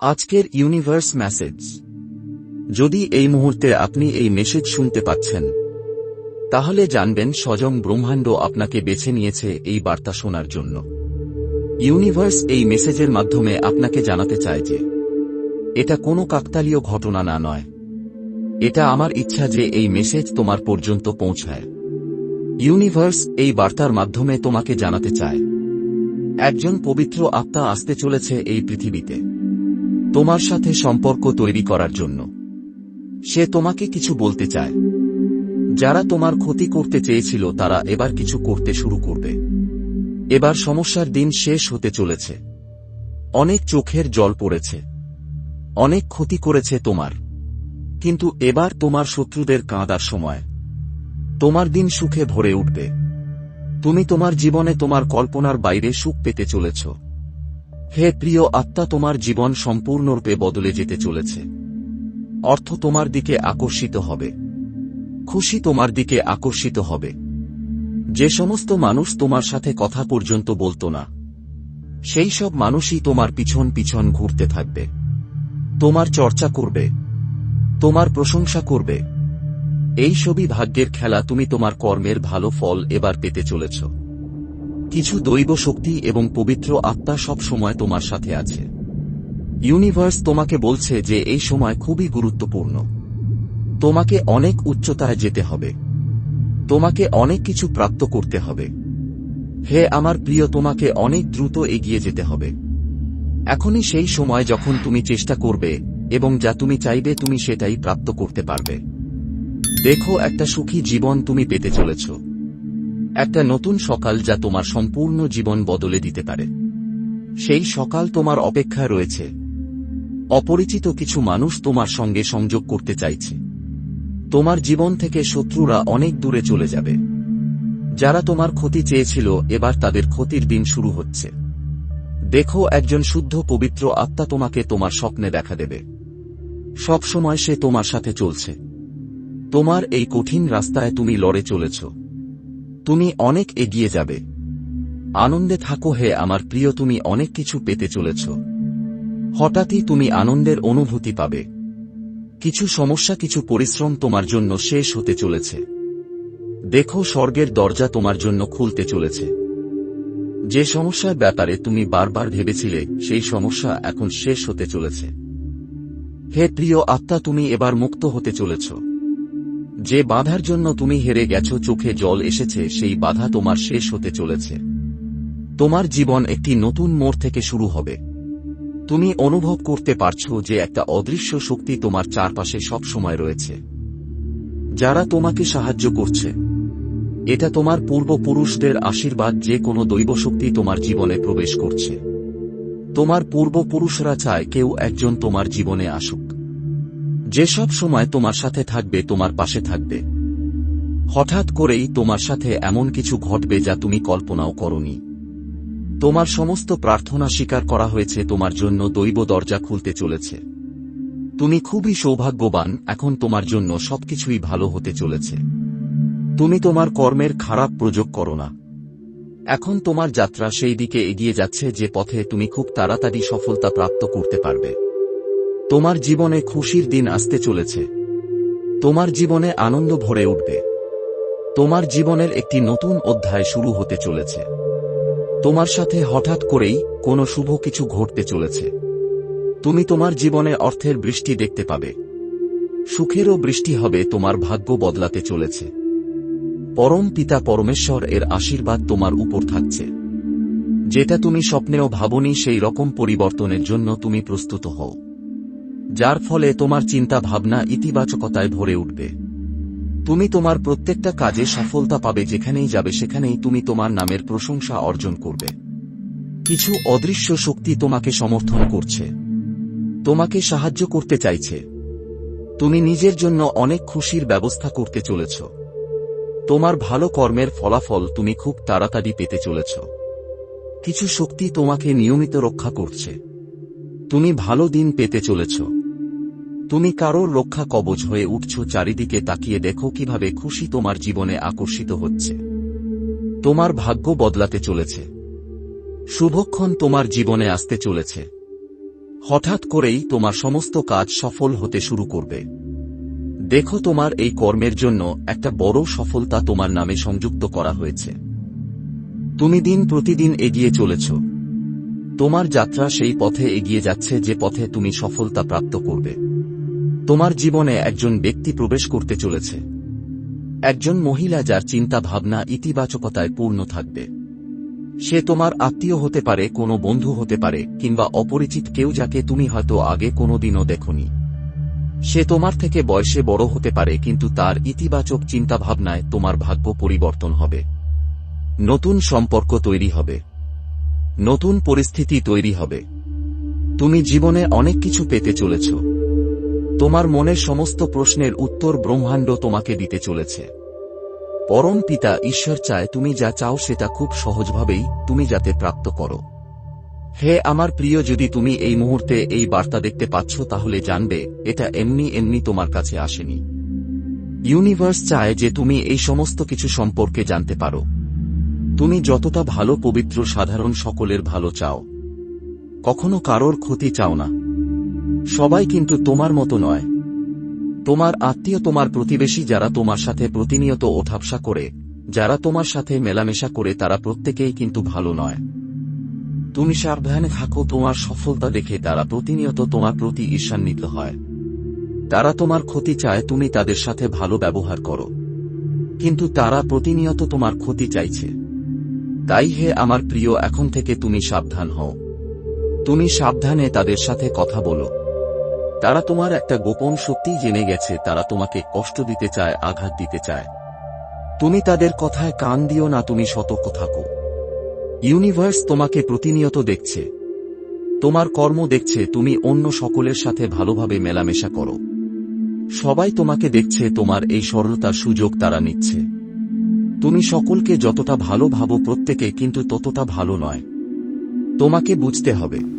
আজকের universe message যদি এই মুহূর্তে আপনি এই মেসেজ শুনতে পাচ্ছেন, তাহলে জানবেন স্বয়ং ব্রহ্মাণ্ড আপনাকে বেছে নিয়েছে এই বার্তা শোনার জন্য। ইউনিভার্স এই মেসেজের মাধ্যমে আপনাকে জানাতে চায় যে, এটা কোনো কাকতালীয় ঘটনা না নয়। এটা আমার ইচ্ছা যে এই মেসেজ তোমার পর্যন্ত পৌঁছায়। ইউনিভার্স এই বার্তার মাধ্যমে তোমাকে জানাতে চায়। একজন পবিত্র আত্মা আসতে চলেছে এই পৃথিবীতে। তোমার সাথে সম্পর্ক তৈরি করার জন্য। সে তোমাকে কিছু বলতে চায়। যারা তোমার ক্ষতি করতে চেয়েছিল, তারা এবার কিছু করতে শুরু করবে। এবার সমস্যার দিন শেষ হতে চলেছে। অনেক চোখের জল পড়েছে। অনেক ক্ষতি করেছে তোমার। কিন্তু এবার তোমার শত্রুদের কাঁদার সময়। তোমার দিন সুখে ভরে উঠবে। তুমি তোমার জীবনে তোমার কল্পনার বাইরে সুখ পেতে চলেছ। হে প্রিয় আত্মা, তোমার জীবন সম্পূর্ণরূপে বদলে যেতে চলেছে। অর্থ তোমার দিকে আকর্ষিত হবে। খুশি তোমার দিকে আকর্ষিত হবে। যে সমস্ত মানুষ তোমার সাথে কথা পর্যন্ত বলতো না, সেই সব মানুষই তোমার পিছন পিছন ঘুরতে থাকবে। তোমার চর্চা করবে। তোমার প্রশংসা করবে। এই সবই ভাগ্যের খেলা, তুমি তোমার কর্মের ভালো ফল এবার পেতে চলেছ। কিছু দৈব শক্তি এবং পবিত্র আত্মা সব সময় তোমার সাথে আছে। ইউনিভার্স তোমাকে বলছে যে এই সময় খুবই গুরুত্বপূর্ণ। তোমাকে অনেক উচ্চতায় যেতে হবে। তোমাকে অনেক কিছু প্রাপ্ত করতে হবে। হে আমার প্রিয়, তোমাকে অনেক দ্রুত এগিয়ে যেতে হবে। এখনই সেই সময় যখন তুমি চেষ্টা করবে এবং যা তুমি চাইবে তুমি সেটাই প্রাপ্ত করতে পারবে। দেখো একটা সুখী জীবন তুমি পেতে চলেছ। একটা নতুন সকাল যা তোমার সম্পূর্ণ জীবন বদলে দিতে পারে। সেই সকাল তোমার অপেক্ষায় রয়েছে। অপরিচিত কিছু মানুষ তোমার সঙ্গে সংযোগ করতে চাইছে। তোমার জীবন থেকে শত্রুরা অনেক দূরে চলে যাবে। যারা তোমার ক্ষতি চেয়েছিল, এবার তাদের ক্ষতির দিন শুরু হচ্ছে। দেখো, একজন শুদ্ধ, পবিত্র আত্মা তোমাকে তোমার স্বপ্নে দেখা দেবে। সব সময় সে তোমার সাথে চলছে। তোমার এই কঠিন রাস্তায় তুমি লড়ে চলেছ। তুমি অনেক এগিয়ে যাবে। আনন্দে থাকো হে আমার প্রিয়, তুমি অনেক কিছু পেতে চলেছ। হঠাৎই তুমি আনন্দের অনুভূতি পাবে। কিছু সমস্যা, কিছু পরিশ্রম তোমার জন্য শেষ হতে চলেছে। দেখো স্বর্গের দরজা তোমার জন্য খুলতে চলেছে। যে সমস্যার ব্যাপারে তুমি বারবার ভেবেছিলে, সেই সমস্যা এখন শেষ হতে চলেছে। হে প্রিয় আত্মা, তুমি এবার মুক্ত হতে চলেছ। যে বাধার জন্য তুমি হেরে গেছ, চোখে জল এসেছে, সেই বাধা তোমার শেষ হতে চলেছে। তোমার জীবন একটি নতুন মোড় থেকে শুরু হবে। তুমি অনুভব করতে পারছ যে একটা অদৃশ্য শক্তি তোমার চারপাশে সব সময় রয়েছে। যারা তোমাকে সাহায্য করছে, এটা তোমার পূর্বপুরুষদের আশীর্বাদ যে কোনো দৈব শক্তি তোমার জীবনে প্রবেশ করছে। তোমার পূর্বপুরুষরা চায় কেউ একজন তোমার জীবনে আসুক। যেসব সময় তোমার সাথে থাকবে, তোমার পাশে থাকবে। হঠাৎ করেই তোমার সাথে এমন কিছু ঘটবে যা তুমি কল্পনাও করনি। তোমার সমস্ত প্রার্থনা স্বীকার করা হয়েছে, তোমার জন্য দৈব দরজা খুলতে চলেছে। তুমি খুবই সৌভাগ্যবান, এখন তোমার জন্য সবকিছুই ভালো হতে চলেছে। তুমি তোমার কর্মের খারাপ প্রযোগ করো না। এখন তোমার যাত্রা সেই দিকে এগিয়ে যাচ্ছে যে পথে তুমি খুব তাড়াতাড়ি সফলতা প্রাপ্ত করতে পারবে। তোমার জীবনে খুশির দিন আসতে চলেছে। তোমার জীবনে আনন্দ ভরে উঠবে। তোমার জীবনের একটি নতুন অধ্যায় শুরু হতে চলেছে। তোমার সাথে হঠাৎ করেই কোনো শুভ কিছু ঘটতে চলেছে। তুমি তোমার জীবনে অর্থের বৃষ্টি দেখতে পাবে। সুখেরও বৃষ্টি হবে তোমার ভাগ্য বদলাতে চলেছে। পরম পিতা পরমেশ্বর এর আশীর্বাদ তোমার উপর থাকছে। যেটা তুমি স্বপ্নেও ভাবনি সেই রকম পরিবর্তনের জন্য তুমি প্রস্তুত হও। যার ফলে তোমার চিন্তা ভাবনা ইতিবাচকতায় ভরে উঠবে। তুমি তোমার প্রত্যেকটা কাজে সফলতা পাবে, যেখানেই যাবে সেখানেই তুমি তোমার নামের প্রশংসা অর্জন করবে। কিছু অদৃশ্য শক্তি তোমাকে সমর্থন করছে। তোমাকে সাহায্য করতে চাইছে। তুমি নিজের জন্য অনেক খুশির ব্যবস্থা করতে চলেছ। তোমার ভালো কর্মের ফলাফল তুমি খুব তাড়াতাড়ি পেতে চলেছ। কিছু শক্তি তোমাকে নিয়মিত রক্ষা করছে। তুমি ভালো দিন পেতে চলেছ। তুমি কারোর রক্ষা কবচ হয়ে উঠছ, চারিদিকে তাকিয়ে দেখো কীভাবে খুশি তোমার জীবনে আকর্ষিত হচ্ছে। তোমার ভাগ্য বদলাতে চলেছে। শুভক্ষণ তোমার জীবনে আসতে চলেছে। হঠাৎ করেই তোমার সমস্ত কাজ সফল হতে শুরু করবে। দেখো তোমার এই কর্মের জন্য একটা বড় সফলতা তোমার নামে সংযুক্ত করা হয়েছে। তুমি দিন প্রতিদিন এগিয়ে চলেছ। তোমার যাত্রা সেই পথে এগিয়ে যাচ্ছে যে পথে তুমি সফলতা প্রাপ্ত করবে। তোমার জীবনে একজন ব্যক্তি প্রবেশ করতে চলেছে। একজন মহিলা যার চিন্তা ভাবনা ইতিবাচকতায় পূর্ণ থাকবে। সে তোমার আত্মীয় হতে পারে, কোনো বন্ধু হতে পারে, কিংবা অপরিচিত কেউ যাকে তুমি হয়তো আগে কোনোদিনও দেখনি। সে তোমার থেকে বয়সে বড় হতে পারে, কিন্তু তার ইতিবাচক চিন্তাভাবনায় তোমার ভাগ্য পরিবর্তন হবে। নতুন সম্পর্ক তৈরি হবে। নতুন পরিস্থিতি তৈরি হবে। তুমি জীবনে অনেক কিছু পেতে চলেছ। তোমার মনের সমস্ত প্রশ্নের উত্তর ব্রহ্মাণ্ড তোমাকে দিতে চলেছে। পরম পিতা, ঈশ্বর চায় তুমি যা চাও সেটা খুব সহজভাবেই তুমি যাতে প্রাপ্ত করো। হে আমার প্রিয়, যদি তুমি এই মুহূর্তে এই বার্তা দেখতে পাচ্ছ, তাহলে জানবে, এটা এমনি এমনি তোমার কাছে আসেনি। ইউনিভার্স চায় যে তুমি এই সমস্ত কিছু সম্পর্কে জানতে পারো। তুমি যতটা ভালো পবিত্র সাধারণ সকলের ভালো চাও। কখনো কারোর ক্ষতি চাও না। সবাই কিন্তু তোমার মতো নয়। তোমার আত্মীয় তোমার প্রতিবেশী যারা তোমার সাথে প্রতিনিয়ত ওঠাপসা করে, যারা তোমার সাথে মেলামেশা করে তারা প্রত্যেকেই কিন্তু ভালো নয়। তুমি সাবধানে থাকো, তোমার সফলতা দেখে তারা প্রতিনিয়ত তোমার প্রতি ঈর্ষান্বিত হয়। তারা তোমার ক্ষতি চায়, তুমি তাদের সাথে ভালো ব্যবহার করো। কিন্তু তারা প্রতিনিয়ত তোমার ক্ষতি চাইছে। তাই হে আমার প্রিয়, এখন থেকে তুমি সাবধান হও। তুমি সাবধানে তাদের সাথে কথা বলো। তারা তোমার একটা গোপন সত্যি জেনে গেছে, তারা তোমাকে কষ্ট দিতে চায়, আঘাত দিতে চায়। তুমি তাদের কথায় কান দিও না, তুমি সতর্ক থাকো। ইউনিভার্স তোমাকে প্রতিনিয়ত দেখছে। তোমার কর্ম দেখছে, তুমি অন্য সকলের সাথে ভালোভাবে মেলামেশা করো। সবাই তোমাকে দেখছে, তোমার এই সরলতার সুযোগ তারা নিচ্ছে। তুমি সকলকে যতটা ভালো ভাবো প্রত্যেকে, কিন্তু ততটা ভালো নয়। তোমাকে বুঝতে হবে।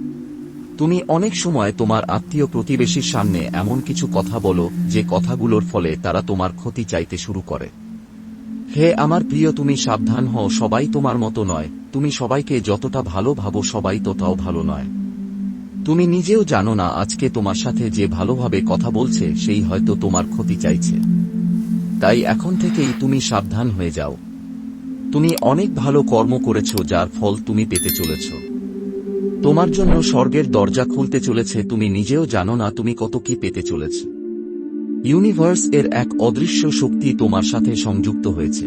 তুমি অনেক সময় তোমার আত্মীয় প্রতিবেশীর সামনে এমন কিছু কথা বলো, যে কথাগুলোর ফলে তারা তোমার ক্ষতি চাইতে শুরু করে। হে আমার প্রিয়, তুমি সাবধান হও, সবাই তোমার মতো নয়। তুমি সবাইকে যতটা ভালো ভাবো, সবাই ততটাও ভালো নয়। তুমি নিজেও জানো না, আজকে তোমার সাথে যে ভালোভাবে কথা বলছে, সেই হয়তো তোমার ক্ষতি চাইছে। তাই এখন থেকেই তুমি সাবধান হয়ে যাও। তুমি অনেক ভালো কর্ম করেছ, যার ফল তুমি পেতে চলেছ। তোমার জন্য স্বর্গের দরজা খুলতে চলেছে, তুমি নিজেও জানো না তুমি কত কি পেতে চলেছ। ইউনিভার্স এর এক অদৃশ্য শক্তি তোমার সাথে সংযুক্ত হয়েছে।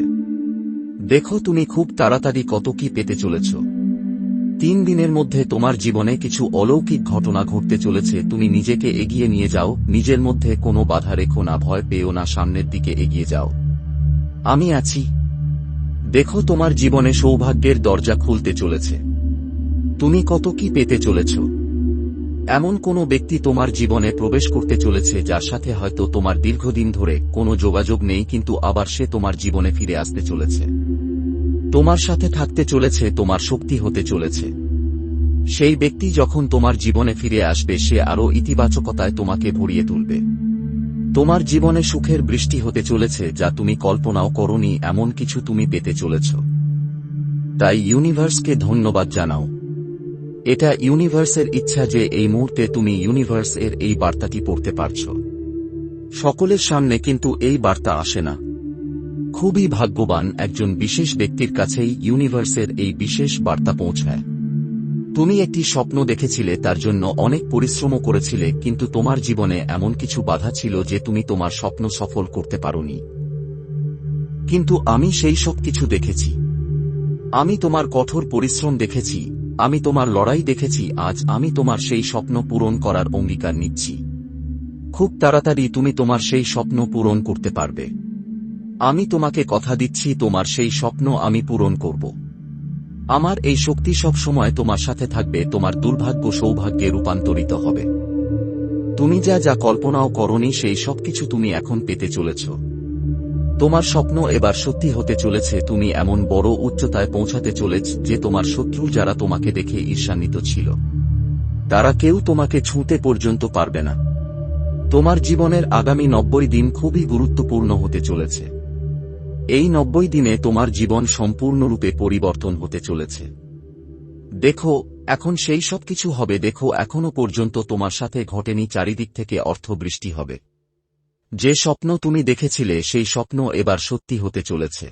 দেখো তুমি খুব তাড়াতাড়ি কত কি পেতে চলেছ। তিন দিনের মধ্যে তোমার জীবনে কিছু অলৌকিক ঘটনা ঘটতে চলেছে, তুমি নিজেকে এগিয়ে নিয়ে যাও, নিজের মধ্যে কোনো বাধা রেখো না, ভয় পেও না, সামনের দিকে এগিয়ে যাও। আমি আছি। দেখো তোমার জীবনে সৌভাগ্যের দরজা খুলতে চলেছে। তুমি কত কি পেতে চলেছ? এমন কোনো ব্যক্তি তোমার জীবনে প্রবেশ করতে চলেছে যার সাথে হয়তো তোমার দীর্ঘদিন ধরে কোনো যোগাযোগ নেই কিন্তু আবার সে তোমার জীবনে ফিরে আসতে চলেছে। তোমার সাথে থাকতে চলেছে, তোমার শক্তি হতে চলেছে। সেই ব্যক্তি যখন তোমার জীবনে ফিরে আসবে, সে আরও ইতিবাচকতায় তোমাকে ভরিয়ে তুলবে। তোমার জীবনে সুখের বৃষ্টি হতে চলেছে, যা তুমি কল্পনাও করনি, এমন কিছু তুমি পেতে চলেছ। তাই ইউনিভার্সকে ধন্যবাদ জানাও। এটা ইউনিভার্সের ইচ্ছা যে এই মুহূর্তে তুমি ইউনিভার্স এর এই বার্তাটি পড়তে পারছ। সকলের সামনে কিন্তু এই বার্তা আসে না। খুবই ভাগ্যবান একজন বিশেষ ব্যক্তির কাছেই ইউনিভার্সের এই বিশেষ বার্তা পৌঁছায়। তুমি একটি স্বপ্ন দেখেছিলে, তার জন্য অনেক পরিশ্রমও করেছিলে, কিন্তু তোমার জীবনে এমন কিছু বাধা ছিল যে তুমি তোমার স্বপ্ন সফল করতে পারোনি। কিন্তু আমি সেই সব কিছু দেখেছি। আমি তোমার কঠোর পরিশ্রম দেখেছি। আমি তোমার লড়াই দেখেছি, আজ আমি তোমার সেই স্বপ্ন পূরণ করার অঙ্গীকার নিচ্ছি। খুব তাড়াতাড়ি তুমি তোমার সেই স্বপ্ন পূরণ করতে পারবে। আমি তোমাকে কথা দিচ্ছি, তোমার সেই স্বপ্ন আমি পূরণ করব। আমার এই শক্তি সব সময় তোমার সাথে থাকবে, তোমার দুর্ভাগ্য সৌভাগ্যে রূপান্তরিত হবে। তুমি যা যা কল্পনাও করনি, সেই সবকিছু তুমি এখন পেতে চলেছ। তোমার স্বপ্ন এবার সত্যি হতে চলেছে, তুমি এমন বড় উচ্চতায় পৌঁছাতে চলেছ যে তোমার শত্রু যারা তোমাকে দেখে ঈর্ষান্বিত ছিল, তারা কেউ তোমাকে ছুঁতে পর্যন্ত পারবে না। তোমার জীবনের আগামী নব্বই দিন খুবই গুরুত্বপূর্ণ হতে চলেছে। এই নব্বই দিনে তোমার জীবন সম্পূর্ণরূপে পরিবর্তন হতে চলেছে। দেখো, এখন সেই সব কিছু হবে, দেখো, এখনও পর্যন্ত তোমার সাথে ঘটেনি চারিদিক থেকে অর্থ বৃষ্টি হবে। যে স্বপ্ন তুমি দেখেছিলে সেই স্বপ্ন এবার সত্যি হতে চলেছে।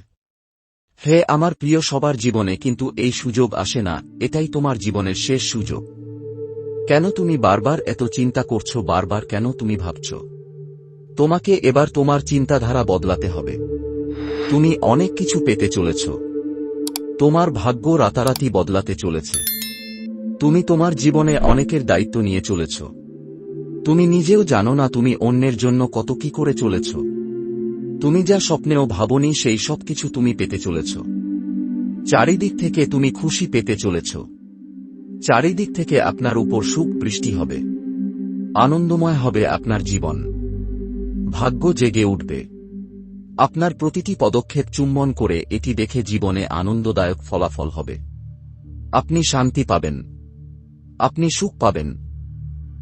হে আমার প্রিয় সবার জীবনে কিন্তু এই সুযোগ আসে না, এটাই তোমার জীবনের শেষ সুযোগ। কেন তুমি বারবার এত চিন্তা করছ, বারবার কেন তুমি ভাবছ? তোমাকে এবার তোমার চিন্তাধারা বদলাতে হবে। তুমি অনেক কিছু পেতে চলেছ। তোমার ভাগ্য রাতারাতি বদলাতে চলেছে। তুমি তোমার জীবনে অনেকের দায়িত্ব নিয়ে চলেছ। তুমি নিজেও জানো না তুমি অন্যের জন্য কত কি করে চলেছ। তুমি যা স্বপ্নেও ভাবনি সেই সব কিছু তুমি পেতে চলেছ। চারিদিক থেকে তুমি খুশি পেতে চলেছ। চারিদিক থেকে আপনার উপর সুখ বৃষ্টি হবে। আনন্দময় হবে আপনার জীবন। ভাগ্য জেগে উঠবে। আপনার প্রতিটি পদক্ষেপ চুম্বন করে এটি দেখে জীবনে আনন্দদায়ক ফলাফল হবে। আপনি শান্তি পাবেন। আপনি সুখ পাবেন।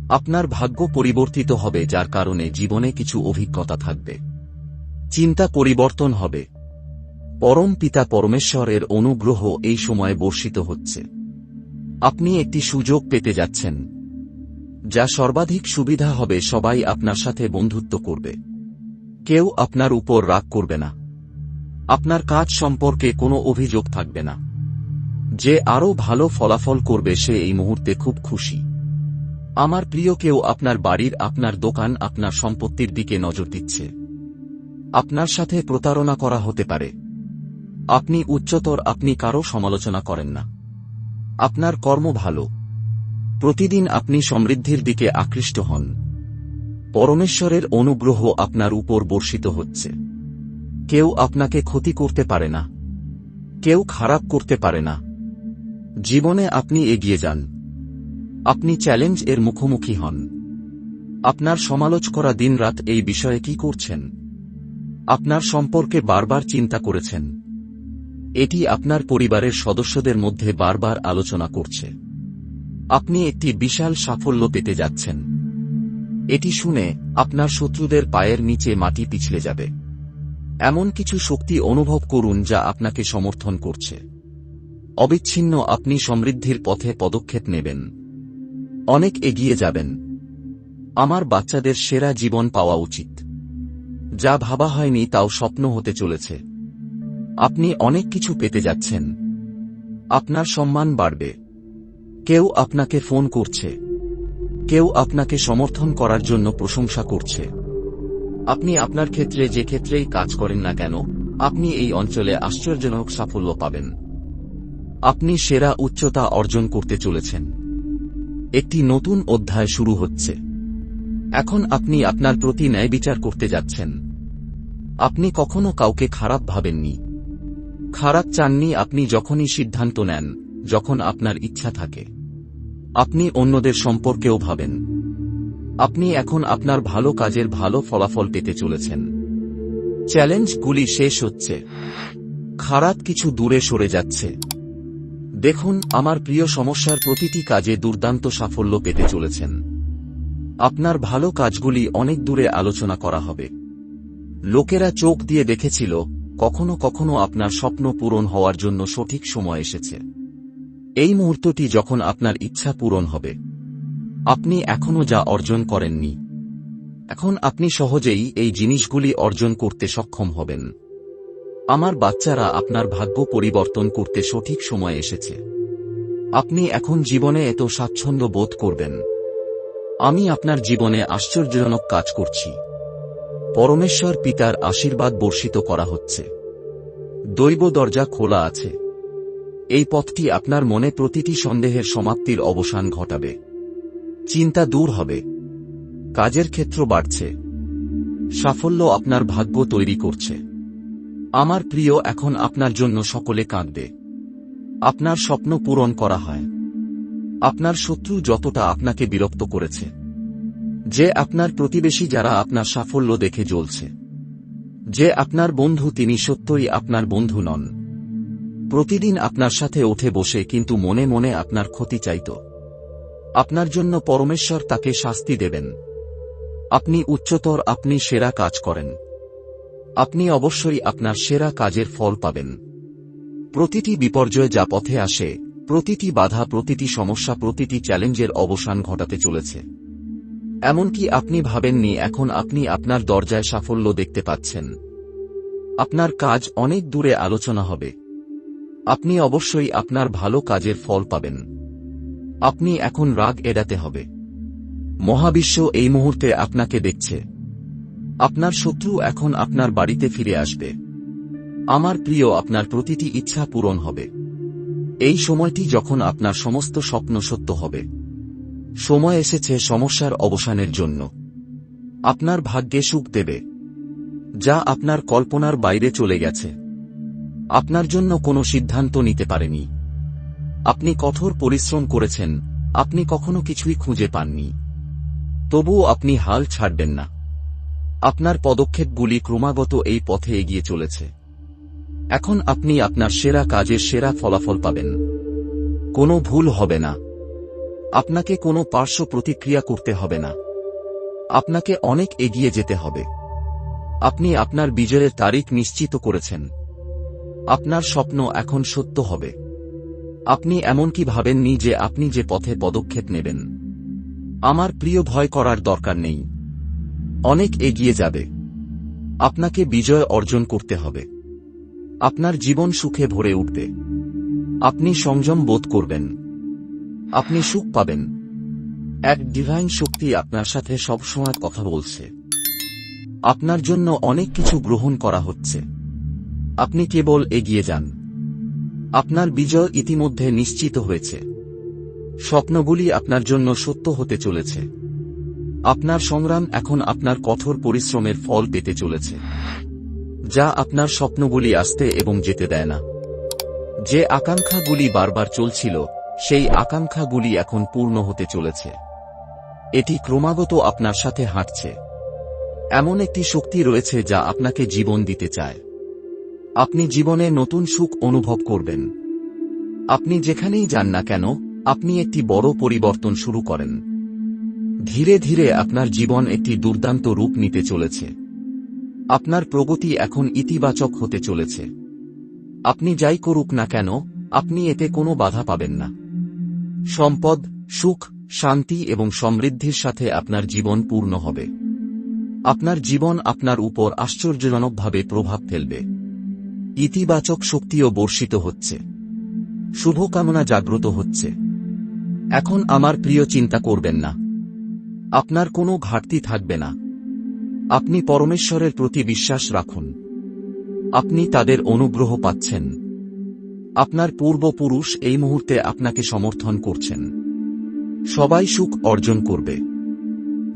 আপনার ভাগ্য পরিবর্তিত হবে যার কারণে জীবনে কিছু অভিজ্ঞতা থাকবে। চিন্তা পরিবর্তন হবে। পরম পিতা পরমেশ্বরের অনুগ্রহ এই সময়ে বর্ষিত হচ্ছে। আপনি একটি সুযোগ পেতে যাচ্ছেন। যা সর্বাধিক সুবিধা হবে সবাই আপনার সাথে বন্ধুত্ব করবে। কেউ আপনার উপর রাগ করবে না। আপনার কাজ সম্পর্কে কোনো অভিযোগ থাকবে না। যে আরও ভালো ফলাফল করবে সে এই মুহূর্তে খুব খুশি। আমার প্রিয় কেউ আপনার বাড়ির, আপনার দোকান, আপনার সম্পত্তির দিকে নজর দিচ্ছে। আপনার সাথে প্রতারণা করা হতে পারে। আপনি উচ্চতর, আপনি কারও সমালোচনা করেন না। আপনার কর্ম ভালো। প্রতিদিন আপনি সমৃদ্ধির দিকে আকৃষ্ট হন। পরমেশ্বরের অনুগ্রহ আপনার উপর বর্ষিত হচ্ছে। কেউ আপনাকে ক্ষতি করতে পারে না। কেউ খারাপ করতে পারে না। জীবনে আপনি এগিয়ে যান। আপনি চ্যালেঞ্জ এর মুখোমুখি হন। আপনার সমালোচ করা দিনরাত এই বিষয়ে কি করছেন? আপনার সম্পর্কে বারবার চিন্তা করেছেন। এটি আপনার পরিবারের সদস্যদের মধ্যে বারবার আলোচনা করছে। আপনি একটি বিশাল সাফল্য পেতে যাচ্ছেন। এটি শুনে আপনার শত্রুদের পায়ের নিচে মাটি পিছলে যাবে। এমন কিছু শক্তি অনুভব করুন যা আপনাকে সমর্থন করছে। অবিচ্ছিন্ন আপনি সমৃদ্ধির পথে পদক্ষেপ নেবেন। অনেক এগিয়ে যাবেন। আমার বাচ্চাদের সেরা জীবন পাওয়া উচিত। যা ভাবা হয়নি তাও স্বপ্ন হতে চলেছে। আপনি অনেক কিছু পেতে যাচ্ছেন। আপনার সম্মান বাড়বে। কেউ আপনাকে ফোন করছে। কেউ আপনাকে সমর্থন করার জন্য প্রশংসা করছে। আপনি আপনার ক্ষেত্রে যে ক্ষেত্রেই কাজ করেন না কেন, আপনি এই অঞ্চলে আশ্চর্যজনক সাফল্য পাবেন। আপনি সেরা উচ্চতা অর্জন করতে চলেছেন। একটি নতুন অধ্যায় শুরু হচ্ছে। এখন আপনি আপনার প্রতি ন্যায় বিচার করতে যাচ্ছেন। আপনি কখনো কাউকে খারাপ ভাবেননি। খারাপ চাননি আপনি যখনই সিদ্ধান্ত নেন, যখন আপনার ইচ্ছা থাকে। আপনি অন্যদের সম্পর্কেও ভাবেন। আপনি এখন আপনার ভালো কাজের ভালো ফলাফল পেতে চলেছেন। চ্যালেঞ্জগুলি শেষ হচ্ছে। খারাপ কিছু দূরে সরে যাচ্ছে। দেখুন, আমার প্রিয় সমস্যার প্রতিটি কাজে দুর্দান্ত সাফল্য পেতে চলেছেন। আপনার ভালো কাজগুলি অনেক দূরে আলোচনা করা হবে। লোকেরা চোখ দিয়ে দেখেছিল, কখনো কখনো আপনার স্বপ্ন পূরণ হওয়ার জন্য সঠিক সময় এসেছে। এই মুহূর্তটি যখন আপনার ইচ্ছা পূরণ হবে। আপনি এখনও যা অর্জন করেননি। এখন আপনি সহজেই এই জিনিসগুলি অর্জন করতে সক্ষম হবেন। আমার বাচ্চারা আপনার ভাগ্য পরিবর্তন করতে সঠিক সময় এসেছে। আপনি এখন জীবনে এত স্বাচ্ছন্দ্য বোধ করবেন। আমি আপনার জীবনে আশ্চর্যজনক কাজ করছি। পরমেশ্বর পিতার আশীর্বাদ বর্ষিত করা হচ্ছে। দৈব দরজা খোলা আছে। এই পথটি আপনার মনে প্রতিটি সন্দেহের সমাপ্তির অবসান ঘটাবে। চিন্তা দূর হবে। কাজের ক্ষেত্র বাড়ছে। সাফল্য আপনার ভাগ্য তৈরি করছে। আমার প্রিয়, এখন আপনার জন্য সকলে কাঁদবে। আপনার স্বপ্ন পূরণ করা হয়। আপনার শত্রু যতটা আপনাকে বিরক্ত করেছে। যে আপনার প্রতিবেশী যারা আপনার সাফল্য দেখে জ্বলছে। যে আপনার বন্ধু, তিনি সত্যই আপনার বন্ধু নন। প্রতিদিন আপনার সাথে উঠে বসে, কিন্তু মনে মনে আপনার ক্ষতি চাইত। আপনার জন্য পরমেশ্বর তাকে শাস্তি দেবেন। আপনি উচ্চতর, আপনি সেরা কাজ করেন। আপনি অবশ্যই আপনার সেরা কাজের ফল পাবেন। প্রতিটি বিপর্যয় যা পথে আসে, প্রতিটি বাধা, প্রতিটি সমস্যা, প্রতিটি চ্যালেঞ্জের অবসান ঘটাতে চলেছে। এমনকি আপনি ভাবেননি, এখন আপনি আপনার দরজায় সাফল্য দেখতে পাচ্ছেন। আপনার কাজ অনেক দূরে আলোচনা হবে। আপনি অবশ্যই আপনার ভালো কাজের ফল পাবেন। আপনি এখন রাগ এড়াতে হবে। মহাবিশ্ব এই মুহূর্তে আপনাকে দেখছে। আপনার শত্রু এখন আপনার বাড়িতে ফিরে আসবে। আমার প্রিয়, আপনার প্রতিটি ইচ্ছা পূরণ হবে। এই সময়টি যখন আপনার সমস্ত স্বপ্ন সত্য হবে। সময় এসেছে সমস্যার অবসানের জন্য। আপনার ভাগ্যে সুখ দেবে। যা আপনার কল্পনার বাইরে চলে গেছে। আপনার জন্য কোনো সিদ্ধান্ত নিতে পারেনি। আপনি কঠোর পরিশ্রম করেছেন, আপনি কখনো কিছুই খুঁজে পাননি। তবুও আপনি হাল ছাড়বেন না। আপনার পদক্ষেপগুলি ক্রমাগত এই পথে এগিয়ে চলেছে। এখন আপনি আপনার সেরা কাজের সেরা ফলাফল পাবেন। কোনো ভুল হবে না। আপনাকে কোনো পার্শ্ব প্রতিক্রিয়া করতে হবে না। আপনাকে অনেক এগিয়ে যেতে হবে। আপনি আপনার বিজয়ের তারিখ নিশ্চিত করেছেন। আপনার স্বপ্ন এখন সত্য হবে। আপনি এমনকি ভাবেননি যে আপনি যে পথে পদক্ষেপ নেবেন। আমার প্রিয় ভয় করার দরকার নেই। অনেক এগিয়ে যাবে। আপনাকে বিজয় অর্জন করতে হবে। আপনার জীবন সুখে ভরে উঠবে। আপনি সংযম বোধ করবেন। আপনি সুখ পাবেন। এক ডিভাইন শক্তি আপনার সাথে সবসময় কথা বলছে। আপনার জন্য অনেক কিছু গ্রহণ করা হচ্ছে। আপনি কেবল এগিয়ে যান। আপনার বিজয় ইতিমধ্যে নিশ্চিত হয়েছে। স্বপ্নগুলি আপনার জন্য সত্য হতে চলেছে। আপনার সংগ্রাম এখন আপনার কঠোর পরিশ্রমের ফল পেতে চলেছে। যা আপনার স্বপ্নগুলি আসতে এবং যেতে দেয় না। যে আকাঙ্ক্ষাগুলি বারবার চলছিল, সেই আকাঙ্ক্ষাগুলি এখন পূর্ণ হতে চলেছে। এটি ক্রমাগত আপনার সাথে হাঁটছে। এমন একটি শক্তি রয়েছে যা আপনাকে জীবন দিতে চায়। আপনি জীবনে নতুন সুখ অনুভব করবেন। আপনি যেখানেই যান না কেন, আপনি একটি বড় পরিবর্তন শুরু করেন। ধীরে ধীরে আপনার জীবন একটি দুর্দান্ত রূপ নিতে চলেছে। আপনার প্রগতি এখন ইতিবাচক হতে চলেছে। আপনি যাই করুক না কেন, আপনি এতে কোনো বাধা পাবেন না। সম্পদ, সুখ, শান্তি এবং সমৃদ্ধির সাথে আপনার জীবন পূর্ণ হবে। আপনার জীবন আপনার উপর আশ্চর্যজনকভাবে প্রভাব ফেলবে। ইতিবাচক শক্তিও বর্ষিত হচ্ছে। শুভকামনা জাগ্রত হচ্ছে। এখন আমার প্রিয় চিন্তা করবেন না। আপনার কোনো ঘাটতি থাকবে না। আপনি পরমেশ্বরের প্রতি বিশ্বাস রাখুন। আপনি তাদের অনুগ্রহ পাচ্ছেন। আপনার পূর্বপুরুষ এই মুহূর্তে আপনাকে সমর্থন করছেন। সবাই সুখ অর্জন করবে।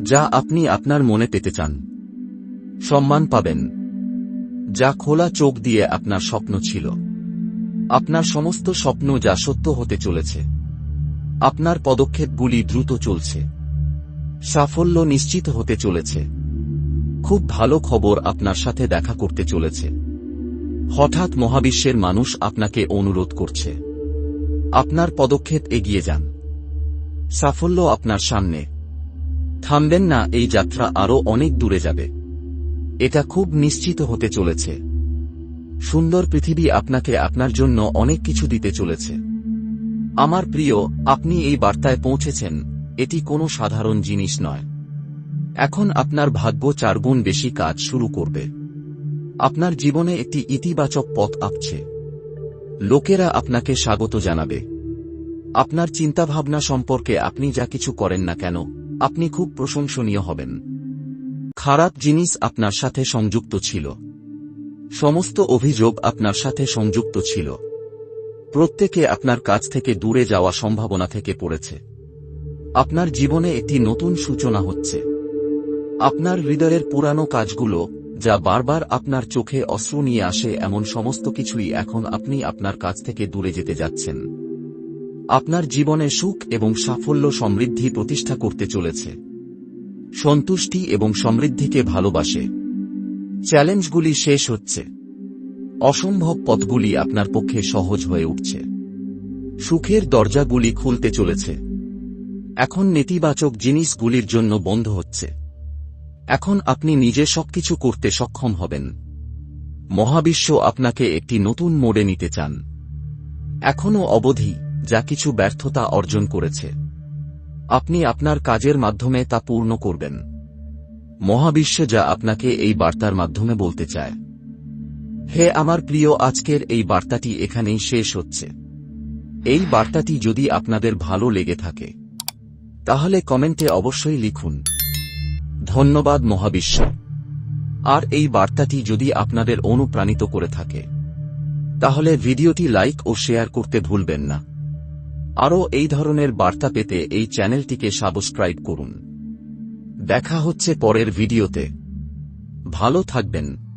যা আপনি আপনার মনে পেতে চান। সম্মান পাবেন। যা খোলা চোখ দিয়ে আপনার স্বপ্ন ছিল। আপনার সমস্ত স্বপ্ন যা সত্য হতে চলেছে। আপনার পদক্ষেপগুলি দ্রুত চলছে। সাফল্য নিশ্চিত হতে চলেছে। খুব ভালো খবর আপনার সাথে দেখা করতে চলেছে। হঠাৎ মহাবিশ্বের মানুষ আপনাকে অনুরোধ করছে। আপনার পদক্ষেপ এগিয়ে যান। সাফল্য আপনার সামনে। থামবেন না, এই যাত্রা আরও অনেক দূরে যাবে। এটা খুব নিশ্চিত হতে চলেছে। সুন্দর পৃথিবী আপনাকে আপনার জন্য অনেক কিছু দিতে চলেছে। আমার প্রিয়, আপনি এই বার্তায় পৌঁছেছেন। এটি কোনো সাধারণ জিনিস নয়। এখন আপনার ভাগ্য চারগুণ বেশি কাজ শুরু করবে। আপনার জীবনে একটি ইতিবাচক পথ আপছে লোকেরা আপনাকে স্বাগত জানাবে। আপনার চিন্তাভাবনা সম্পর্কে আপনি যা কিছু করেন না কেন, আপনি খুব প্রশংসনীয় হবেন। খারাপ জিনিস আপনার সাথে সংযুক্ত ছিল। সমস্ত অভিযোগ আপনার সাথে সংযুক্ত ছিল। প্রত্যেকে আপনার কাছ থেকে দূরে যাওয়া সম্ভাবনা থেকে পড়েছে। আপনার জীবনে একটি নতুন সূচনা হচ্ছে। আপনার হৃদয়ের পুরানো কাজগুলো, যা বারবার আপনার চোখে অশ্রু নিয়ে আসে এমন সমস্ত কিছুই এখন আপনি আপনার কাছ থেকে দূরে যেতে যাচ্ছেন। আপনার জীবনে সুখ এবং সাফল্য সমৃদ্ধি প্রতিষ্ঠা করতে চলেছে। সন্তুষ্টি এবং সমৃদ্ধিকে ভালোবাসে। চ্যালেঞ্জগুলি শেষ হচ্ছে। অসম্ভব পথগুলি আপনার পক্ষে সহজ হয়ে উঠছে। সুখের দরজাগুলি খুলতে চলেছে। এখন নেতিবাচক জিনিসগুলির জন্য বন্ধ হচ্ছে। এখন আপনি নিজে সবকিছু করতে সক্ষম হবেন। মহাবিশ্ব আপনাকে একটি নতুন মোড়ে নিতে চান। এখনও অবধি যা কিছু ব্যর্থতা অর্জন করেছে। আপনি আপনার কাজের মাধ্যমে তা পূর্ণ করবেন। মহাবিশ্ব যা আপনাকে এই বার্তার মাধ্যমে বলতে চায়। হে আমার প্রিয়, আজকের এই বার্তাটি এখানেই শেষ হচ্ছে। এই বার্তাটি যদি আপনাদের ভালো লেগে থাকে তাহলে কমেন্টে অবশ্যই লিখুন। ধন্যবাদ মহাবিশ্ব। আর এই বার্তাটি যদি আপনাদের অনুপ্রাণিত করে থাকে, তাহলে ভিডিওটি লাইক ও শেয়ার করতে ভুলবেন না। আরও এই ধরনের বার্তা পেতে এই চ্যানেলটিকে সাবস্ক্রাইব করুন। দেখা হচ্ছে পরের ভিডিওতে। ভালো থাকবেন।